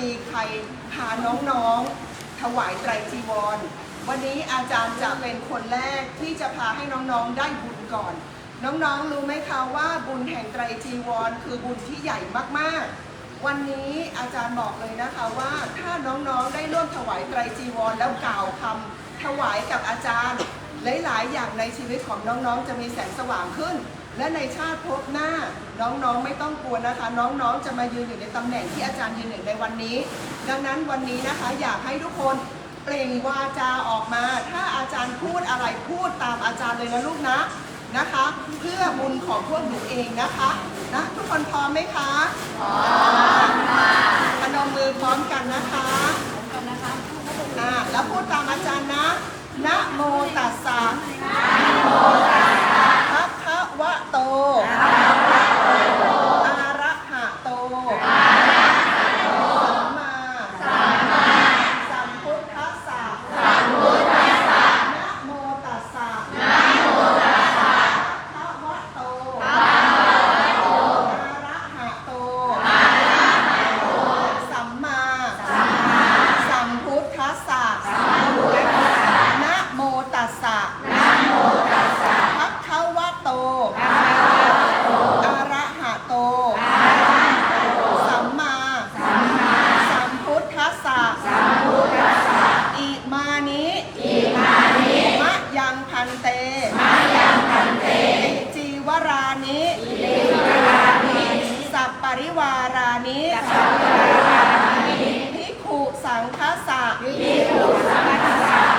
มีใครพาน้องๆ ถวายไตรจีวร วันนี้อาจารย์จะเป็นคนแรกที่จะพาให้น้องๆได้บุญก่อน น้องๆรู้ไหมคะว่าบุญแห่งไตรจีวร คือบุญที่ใหญ่มากๆ วันนี้อาจารย์บอกเลยนะคะว่าถ้าน้องๆได้ร่วมถวายไตรจีวร แล้วกล่าวคำถวายกับอาจารย์ หลายๆ อย่างในชีวิตของน้องๆ จะมีแสงสว่างขึ้น และในชาติภพหน้าน้องๆไม่ต้องกลัวนะคะ น้องๆจะมายืนอยู่ในตำแหน่งที่อาจารย์ยืนอยู่ในวันนี้ ดังนั้นวันนี้นะคะอยากให้ทุกคนเปล่งวาจาออกมา ถ้าอาจารย์พูดอะไรพูดตามอาจารย์เลยนะลูกนะนะคะ เพื่อบุญของพวกหนูเองนะคะนะทุกคนพร้อมไหมคะพร้อมค่ะพนมมือพร้อมกันนะคะอ่าแล้วพูดตามอาจารย์นะนะโมตัสสะพระคะวะโต อะระหะโต สัมมาสัมพุทธัสสะนะโมตัสสะพระคะวะโต อะระหะโต สัมมาสัมพุทธัสสะนะโมตัสสะ พักเขาวะโต อะระหะโต สัมมา สัมพุทธัสสะอิมานิมะยังพันเต อิจีวรานิสัปปริวารานิพิกขุสังคสะ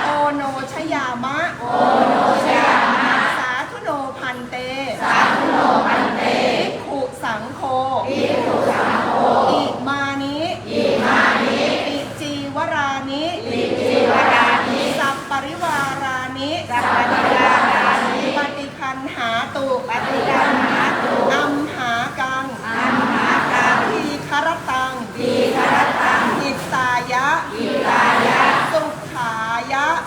โอโนชยามะ สาธุโนพันเต สาธุโนพันเตภิกขุสังโฆภิกขุสังโฆอิมานิอิมานิอิจีวรานิอิจีวรานิสัปปริวารานิสัปปริวารานิปฏิคันหาตุปฏิคันหาตุอัมหากังอัมหากังทีครตังทีครตังอิตายะอิตายะ สุข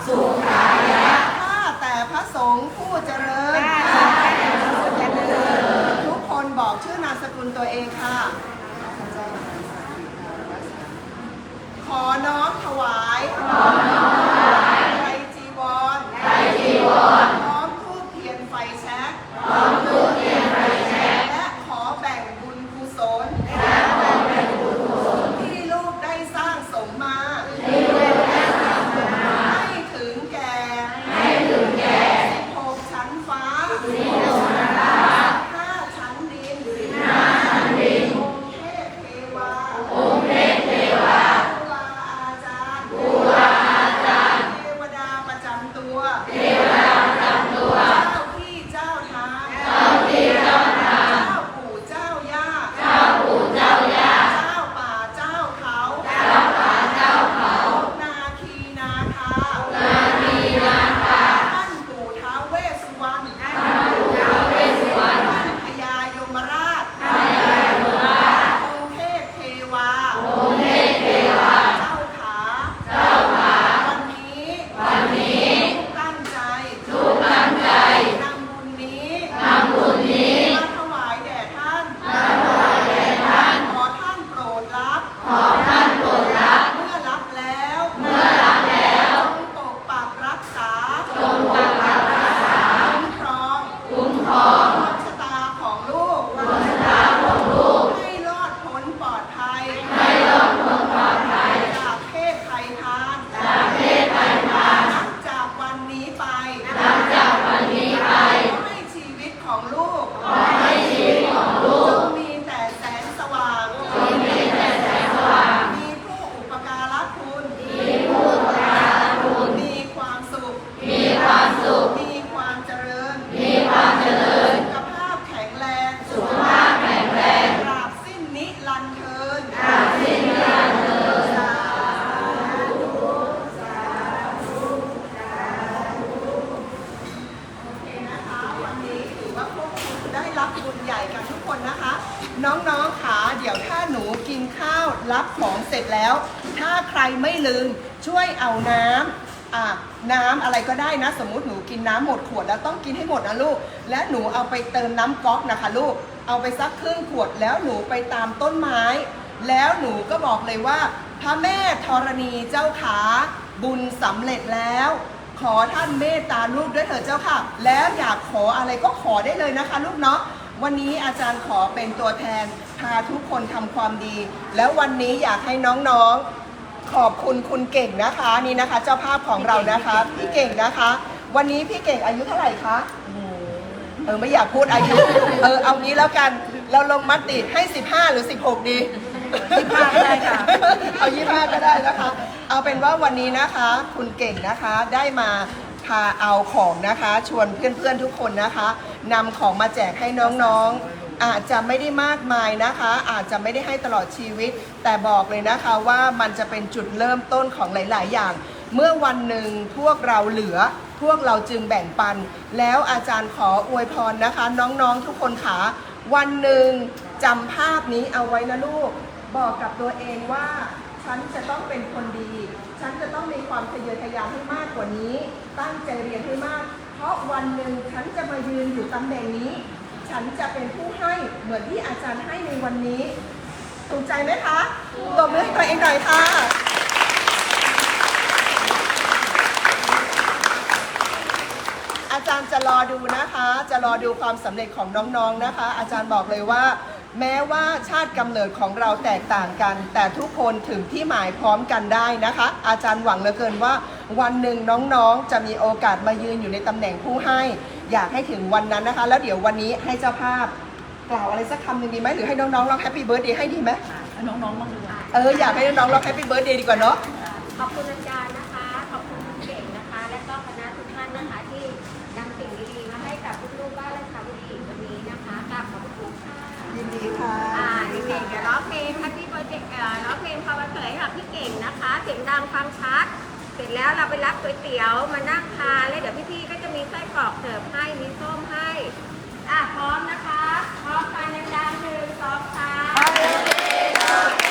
ายะสุขายะข้าแต่พระสงฆ์ผู้เจริญ ทุกคนบอกชื่อนามสกุลตัวเองค่ะ ขอน้อมถวายไตรจีวรพร้อมทู บบุญใหญ่กันทุกคนนะคะ น้องๆขาเดี๋ยวถ้าหนูกินข้าวรับของเสร็จแล้ว ถ้าใครไม่ลืมช่วยเอาน้ำอะน้ำอะไรก็ได้นะ สมมุติหนูกินน้ำหมดขวดแล้วต้องกินให้หมดนะลูก และหนูเอาไปเติมน้ำก๊อกนะคะลูก เอาไปสักครึ่งขวดแล้วหนูไปตามต้นไม้ แล้วหนูก็บอกเลยว่า พระแม่ธรณีเจ้าขาบุญสำเร็จแล้ว ขอท่านเมตตาลูกด้วยเถิดเจ้าค่ะ แล้วอยากขออะไรก็ขอได้เลยนะคะลูกเนาะ วันนี้อาจารย์ขอเป็นตัวแทนพาทุกคนทำความดี แล้ววันนี้อยากให้น้องๆขอบคุณคุณเก่งนะคะนี่นะคะ เจ้าภาพของเรานะคะพี่เก่งนะคะ วันนี้พี่เก่งอายุเท่าไหร่คะเออไม่อยากพูดอายุ เออเอางี้แล้วกันเราลงมติให้ 15 หรือ 16 ดี25ก็ได้ค่ะ เอา25ก็ได้นะคะ เอาเป็นว่าวันนี้นะคะ คุณเก่งนะคะได้มาพาเอาของนะคะ ชวนเพื่อนๆทุกคนนะคะ นำของมาแจกให้น้องๆ อาจจะไม่ได้มากมายนะคะ อาจจะไม่ได้ให้ตลอดชีวิต แต่บอกเลยนะคะว่ามันจะเป็นจุดเริ่มต้นของหลาย ๆ อย่าง เมื่อวันหนึ่งพวกเราเหลือ พวกเราจึงแบ่งปัน แล้วอาจารย์ขออวยพรนะคะ น้องๆทุกคนขาวันหนึ่งจำภาพนี้เอาไว้นะลูก บอกกับตัวเองว่า ฉันจะต้องเป็นคนดี ฉันจะต้องมีความทะเยอทะยานให้มากกว่านี้ ตั้งใจเรียนให้มาก เพราะวันหนึ่งฉันจะมายืนอยู่ตำแหน่งนี้ ฉันจะเป็นผู้ให้เหมือนที่อาจารย์ให้ในวันนี้ถูกใจไหมคะตบมือให้ตัวเองหน่อยค่ะ อาจารย์จะรอดูนะคะ จะรอดูความสำเร็จของน้องๆนะคะ อาจารย์บอกเลยว่า แม้ว่าชาติกำเนิดของเราแตกต่างกัน แต่ทุกคนถึงที่หมายพร้อมกันได้นะคะ อาจารย์หวังเหลือเกินว่า วันหนึ่งน้องๆ จะมีโอกาสมายืนอยู่ในตำแหน่งผู้ให้ อยากให้ถึงวันนั้นนะคะ แล้วเดี๋ยววันนี้ให้เจ้าภาพกล่าวอะไรสักคำหนึ่งดีไหมหรือให้น้องๆร้องแฮปปี้เบิร์ดเดย์ให้ดีไหมเอาน้องๆบ้างดีกว่าเอออยากให้น้องๆร้องแฮปปี้เบิร์ดเดย์ดีกว่าเนาะขอบคุณอาจารย์นะคะ ขอบคุณคุณเก่งนะคะ และก็คณะทุกท่านนะคะที่นำสิ่งดีๆมาให้กับลูกๆบ้านและชาวบุรีวันนี้นะคะกราบขอบคุณค่ะยินดีค่ะอ่าเด็กๆเดี๋ยวร้องเพลง Happy Birthday เอ่อร้องเพลงภาวะเฉยกับพี่เก่งนะคะเสียงดังฟังชัดเส ร็จแล้วเราไปรับก๋วยเตี๋ยวมานั่งทานแล้วเดี๋ยวพี่ๆก็จะมีไส้กรอกเสิร์ฟให้มีส้มให้อะพร้อมนะคะ พร้อมกันดังๆหนึ่งสองสาม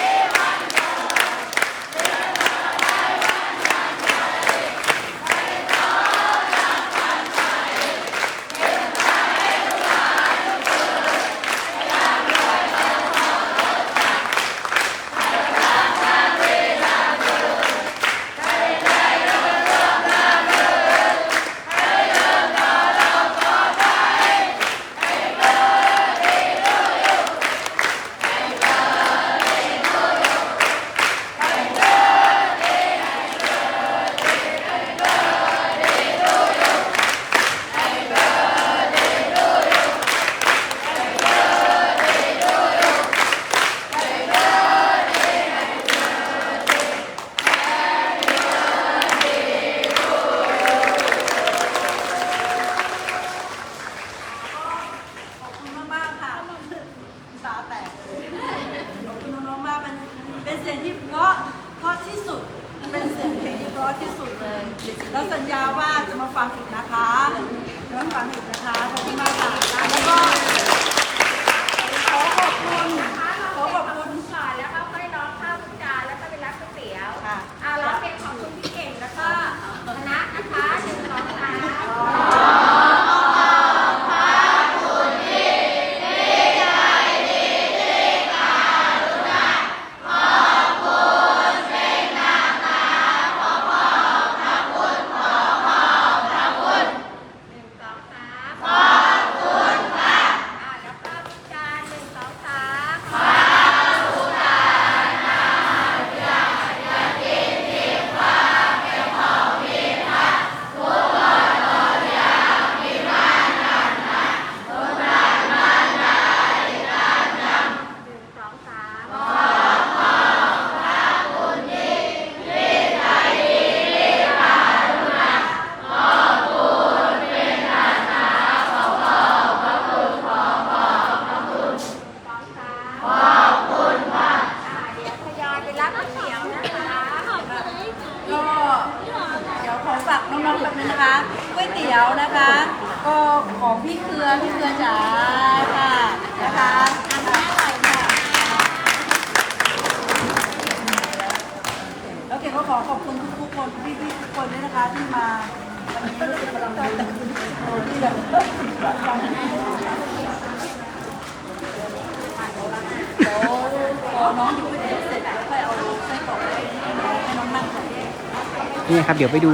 นี่ครับเดี๋ยวไปดู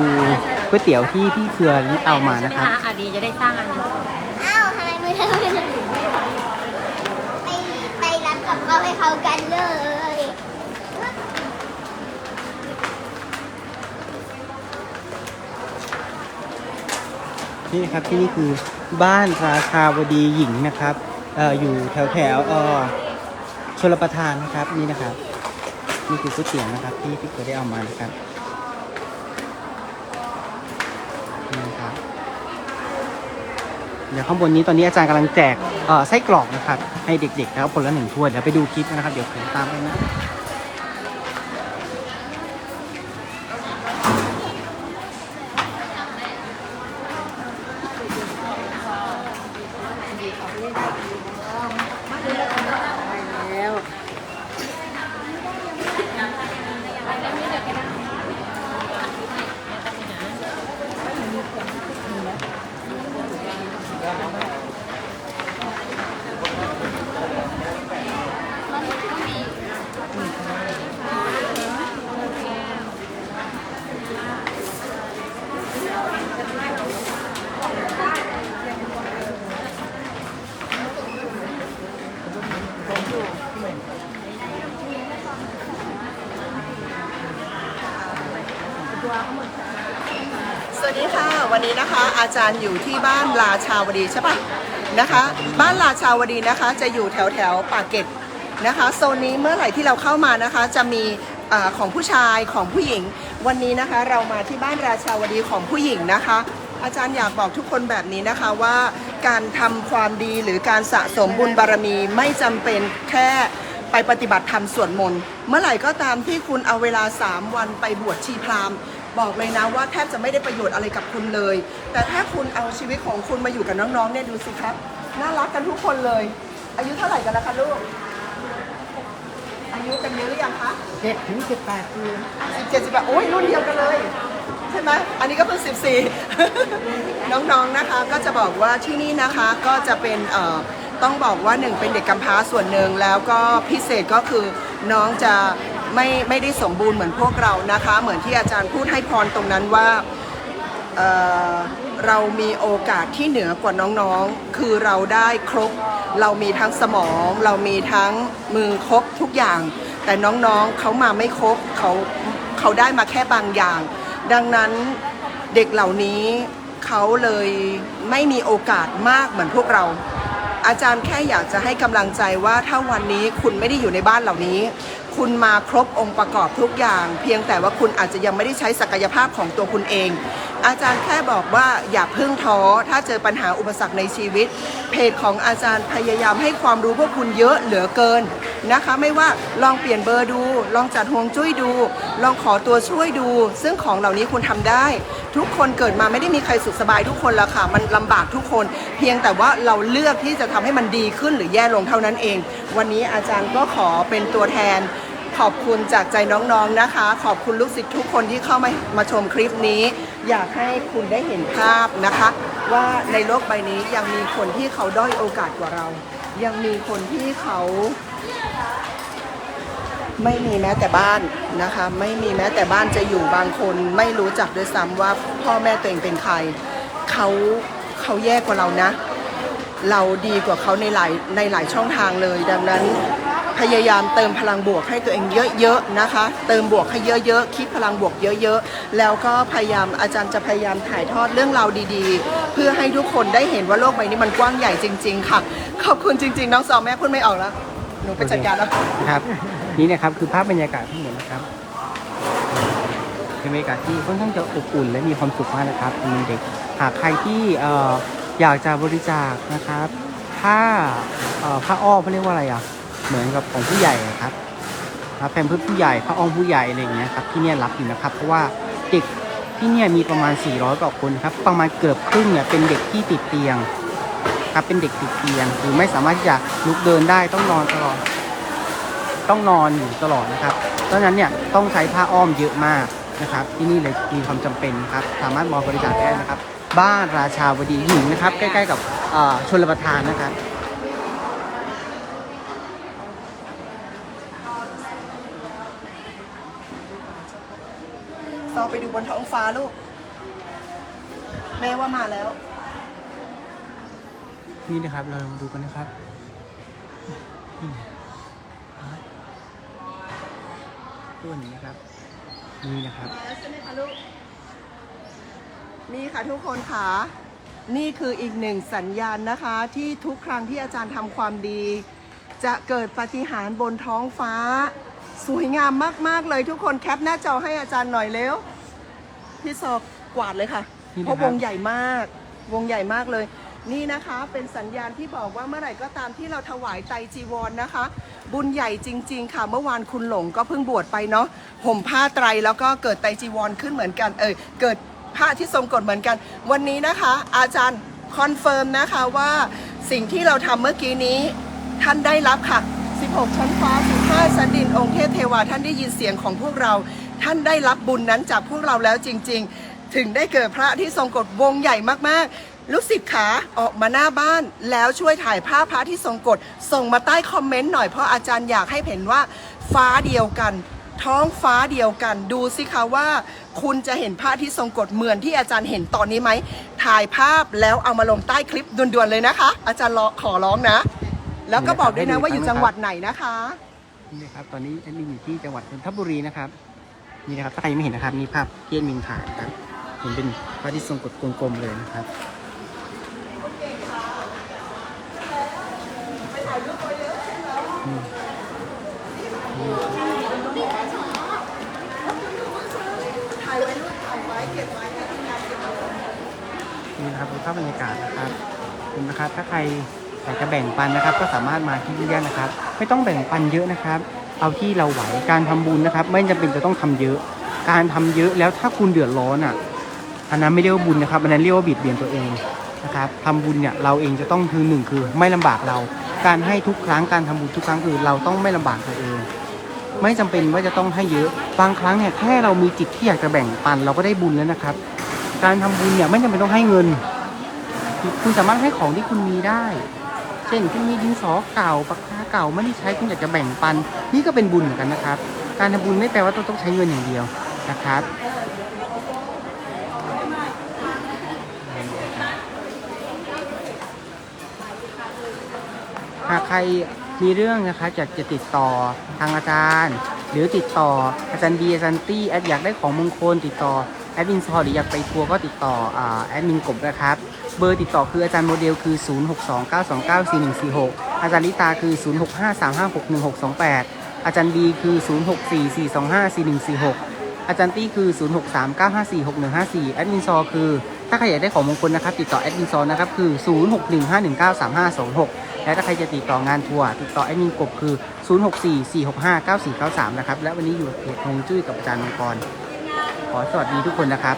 ก๋วยเตี๋ยวที่พี่เครือนี่เอามานะครับอาดีจะได้สร้างอันนี้อ้าวทำไมมือเธอไปไปรับกับเขาให้เขากันเลยนี่นะครับที่นี่คือบ้านราชาวดีหญิงนะครับเอ่ออยู่แถวแถวเอ่อชลประทานนะครับนี่นะครับ นี่คือก๋วยเตี๋ยวนะครับที่พี่เคยได้เอามานะครับ เดี๋ยวข้างบนนี้ตอนนี้อาจารย์กำลังแจกไส้กรอกนะครับให้เด็กๆนะครับคนละหนึ่งถ้วยเดี๋ยวไปดูคลิปนะครับเดี๋ยวผมตามไปนะ อาจารย์อยู่ที่บ้านราชาวดีใช่ปะนะคะ บ้านราชาวดีนะคะ จะอยู่แถวแถวปากเกร็ดนะคะโซนนี้เมื่อไหร่ที่เราเข้ามานะคะ จะมีอของผู้ชายของผู้หญิง วันนี้นะคะ เรามาที่บ้านราชาวดีของผู้หญิงนะคะ อาจารย์อยากบอกทุกคนแบบนี้นะคะว่าการทำความดีหรือการสะสมบุญบารมีไม่จำเป็นแค่ไปปฏิบัติธรรมสวดมนต์เมื่อไหร่ก็ตามที่คุณเอาเวลา 3 วันไปบวชชีพราหมณ์ บอกเลยนะว่าแทบจะไม่ได้ประโยชน์อะไรกับคุณเลย แต่ถ้าคุณเอาชีวิตของคุณมาอยู่กับน้องๆเนี่ยดูสิครับน่ารักกันทุกคนเลย อายุเท่าไหร่กันแล้วคะลูก อายุกันเยอะหรือยังคะเจ็ดถึงสิบแปดปีสิบเจ็ดสิบแปดโอ้ยรุ่นเดียวกันเลย ใช่ไหมอันนี้ก็เพิ่งสิบสี่น้องๆนะคะก็จะบอกว่าที่นี่นะคะก็จะเป็นเอ่อต้องบอกว่าหนึ่งเป็นเด็กกำพร้าส่วนหนึ่งแล้วก็พิเศษก็คือน้องจะ ไม่ไม่ได้สมบูรณ์เหมือนพวกเรานะคะ เหมือนที่อาจารย์พูดให้พรตรงนั้นว่าเเรามีโอกาสที่เหนือกว่าน้องๆ คือเราได้ครบ เรามีทั้งสมอง เรามีทั้งมือครบทุกอย่าง แต่น้องๆเขามาไม่ครบเขาเขาได้มาแค่บางอย่าง ดังนั้นเด็กเหล่านี้เขาเลยไม่มีโอกาสมากเหมือนพวกเรา อาจารย์แค่อยากจะให้กำลังใจว่าถ้าวันนี้คุณไม่ได้อยู่ในบ้านเหล่านี้ คุณมาครบองค์ประกอบทุกอย่าง เพียงแต่ว่าคุณอาจจะยังไม่ได้ใช้ศักยภาพของตัวคุณเอง อาจารย์แค่บอกว่าอย่าเพิ่งท้อ ถ้าเจอปัญหาอุปสรรคในชีวิต เพจของอาจารย์พยายามให้ความรู้พวกคุณเยอะเหลือเกินนะคะ ไม่ว่าลองเปลี่ยนเบอร์ดู ลองจัดห่วงจุ้ยดู ลองขอตัวช่วยดู ซึ่งของเหล่านี้คุณทำได้ ทุกคนเกิดมาไม่ได้มีใครสุขสบายทุกคนละค่ะ มันลำบากทุกคน เพียงแต่ว่าเราเลือกที่จะทำให้มันดีขึ้นหรือแย่ลงเท่านั้นเอง วันนี้อาจารย์ก็ขอเป็นตัวแทน ขอบคุณจากใจน้องๆนะคะ ขอบคุณลูกศิษย์ทุกคนที่เข้ามามาชมคลิปนี้ อยากให้คุณได้เห็นภาพนะคะ ว่าในโลกใบนี้ยังมีคนที่เขาด้อยโอกาสกว่าเรา ยังมีคนที่เขาไม่มีแม้แต่บ้านนะคะ ไม่มีแม้แต่บ้านจะอยู่บางคน ไม่รู้จักด้วยซ้ำว่าพ่อแม่ตัวเองเป็นใครเขาเขาแย่กว่าเรานะ เราดีกว่าเขาในหลายในหลายช่องทางเลย ดังนั้น พยายามเติมพลังบวกให้ตัวเองเยอะๆนะคะ เติมบวกให้เยอะๆคิดพลังบวกเยอะๆ แล้วก็พยายามอาจารย์จะพยายามถ่ายทอดเรื่องราวดีๆ เพื่อให้ทุกคนได้เห็นว่าโลกใบนี้มันกว้างใหญ่จริง ๆ ค่ะ ขอบคุณจริง ๆ น้องสองแม่พูดไม่ออกแล้วหนูไปจัดการแล้วครับ นี่นะครับคือภาพบรรยากาศที่เห็นนะครับเป็นบรรยากาศที่ค่อนข้างจะอบอุ่นและมีความสุขมากนะครับเป็นเด็กหากใครที่เอ่ออยากจะบริจาคนะครับผ้าเอ่อผ้าอ้อมเขาเรียกว่าอะไรอะ เหมือนกับของผู้ใหญ่ครับรับแพมเพื่อผู้ใหญ่ผ้าอ้อมผู้ใหญ่อะไรอย่างเงี้ยครับที่เนี่ยรับอยู่นะครับ เพราะว่าเด็กที่เนี่ยมีประมาณ 400กว่าคนครับ ประมาณเกือบครึ่งเนี่ยเป็นเด็กที่ติดเตียงครับเป็นเด็กติดเตียงหรือไม่สามารถที่จะลุกเดินได้ต้องนอนตลอด ต้องนอนอยู่ตลอดนะครับเพราะฉะนั้นเนี่ยต้องใช้ผ้าอ้อมเยอะมากนะครับ ที่นี่เลยมีความจำเป็นครับ สามารถมาบริจาคได้นะครับ บ้านราชาวดีหญิงนะครับ ใกล้ ๆ กับชลประทานนะครับ ซอไปดู บนท้องฟ้าลูก แม่ว่ามาแล้ว นี่นะครับ เราลองดูกันนะครับนี่ตัวนี้นะครับ นี่นะครับแล้วใช่ไหมคะลูก นี่ค่ะทุกคนค่ะ นี่คืออีกหนึ่งสัญญาณนะคะ ที่ทุกครั้งที่อาจารย์ทำความดี จะเกิดปาฏิหาริย์บนท้องฟ้า สวยงามมาก ๆ เลยทุกคนแคปหน้าจอให้อาจารย์หน่อยเร็ว พี่ซอกกวาดเลยค่ะ นี่นะครับ เพราะวงใหญ่มาก วงใหญ่มากเลย นี่นะคะเป็นสัญญาณที่บอกว่าเมื่อไหร่ก็ตามที่เราถวายไตรจีวรนนะคะ บุญใหญ่จริง ๆ ค่ะ เมื่อวานคุณหลงก็เพิ่งบวชไปเนาะห่มผ้าไตรแล้วก็เกิดไตรจีวรขึ้นเหมือนกัน เอยเกิดผ้าที่ทรงกฎเหมือนกัน วันนี้นะคะ อาจารย์คอนเฟิร์มนะคะว่าสิ่งที่เราทำเมื่อกี้นี้ ท่านได้รับค่ะ 16 ชั้นฟ้า15สันดินองค์เทพเทวาท่านได้ยินเสียงของพวกเรา ท่านได้รับบุญนั้นจากพวกเราแล้วจริง ๆ ถึงได้เกิดพระที่ทรงกฎวงใหญ่มากๆ ลูกศิษย์ขาออกมาหน้าบ้าน แล้วช่วยถ่ายภาพพระที่ทรงกฎส่งมาใต้คอมเมนต์หน่อยเพราะอาจารย์อยากให้เห็นว่าฟ้าเดียวกัน ท้องฟ้าเดียวกันดูสิคะว่า คุณจะเห็นพระที่ทรงกฎเหมือนที่อาจารย์เห็นตอนนี้ไหมถ่ายภาพแล้วเอามาลงใต้คลิปด่วนๆเลยนะคะ อาจารย์ขอร้องนะ แล้วก็บอกด้วยนะว่าอยู่จังหวัดไหนนะคะ นี่นะครับ ตอนนี้แอดมินอยู่ที่จังหวัดนนทบุรีนะครับ นี่นะครับถ้าใครยังไม่เห็นนะครับนี่ภาพที่แอดมินถ่ายนะครับเห็นเป็นพระอาที่ทรงกฎกลมๆเลยนะครับนี่นะครับเป็นภาพบรรยากาศนะครับคุณนะครับถ้าใครอยากจะแบ่งปันนะครับ ก็สามารถมาที่นี่ได้นะครับ ไม่ต้องแบ่งปันเยอะนะครับ เอาที่เราไหวการทำบุญนะครับ ไม่จำเป็นจะต้องทำเยอะ การทำเยอะแล้วถ้าคุณเดือดร้อนอะอันนั้นไม่เรียกว่าบุญนะครับอันนั้นเรียกว่าบิดเบียนตัวเองนะครับทำบุญเนี่ยเราเองจะต้องคือหนึ่งคือ ไม่ลำบากเรา การให้ทุกครั้งการทำบุญทุกครั้งคือเราต้องไม่ลำบากตัวเอง ไม่จำเป็นว่าจะต้องให้เยอะบางครั้งเนี่ยแค่เรามีจิตที่อยากจะแบ่งปันเราก็ได้บุญแล้วนะครับ การทำบุญเนี่ยไม่จำเป็นต้องให้เงิน คุณสามารถให้ของที่คุณมีได้ เช่นคุณมีดินสอเก่าปากกาเก่าไม่ได้ใช้คุณอยากจะแบ่งปัน นี่ก็เป็นบุญเหมือนกันนะครับ การทำบุญไม่แปลว่าต้องต้องใช้เงินอย่างเดียวนะครับหากใครมีเรื่องนะคะอยากจะติดต่อทางอาจารย์ หรือติดต่ออาจารย์บีอาจารย์ตี้แอดอยากได้ของมงคลติดต่อแอดมินซอหรืออยากไปทัวร์ก็ติดต่อแอดมินกบนะครับ เบอร์ติดต่อคืออาจารย์โมเดลคือ 0629294146 อาจารย์ลิตาคือ 0653561628 อาจารย์บีคือ 0644254146 อาจารย์ตี้คือ 0639546154 แอดมินซอคือ ถ้าใครอยากได้ของมงคลนะครับ ติดต่อแอดมินซอนะครับคือ 0615193526 และถ้าใครจะติดต่องานทัวร์ติดต่อแอดมินกบคือ 0644659493 นะครับ และวันนี้อยู่เพจฮงจุ้ยกับอาจารย์มังกร ขอสวัสดีทุกคนนะครับ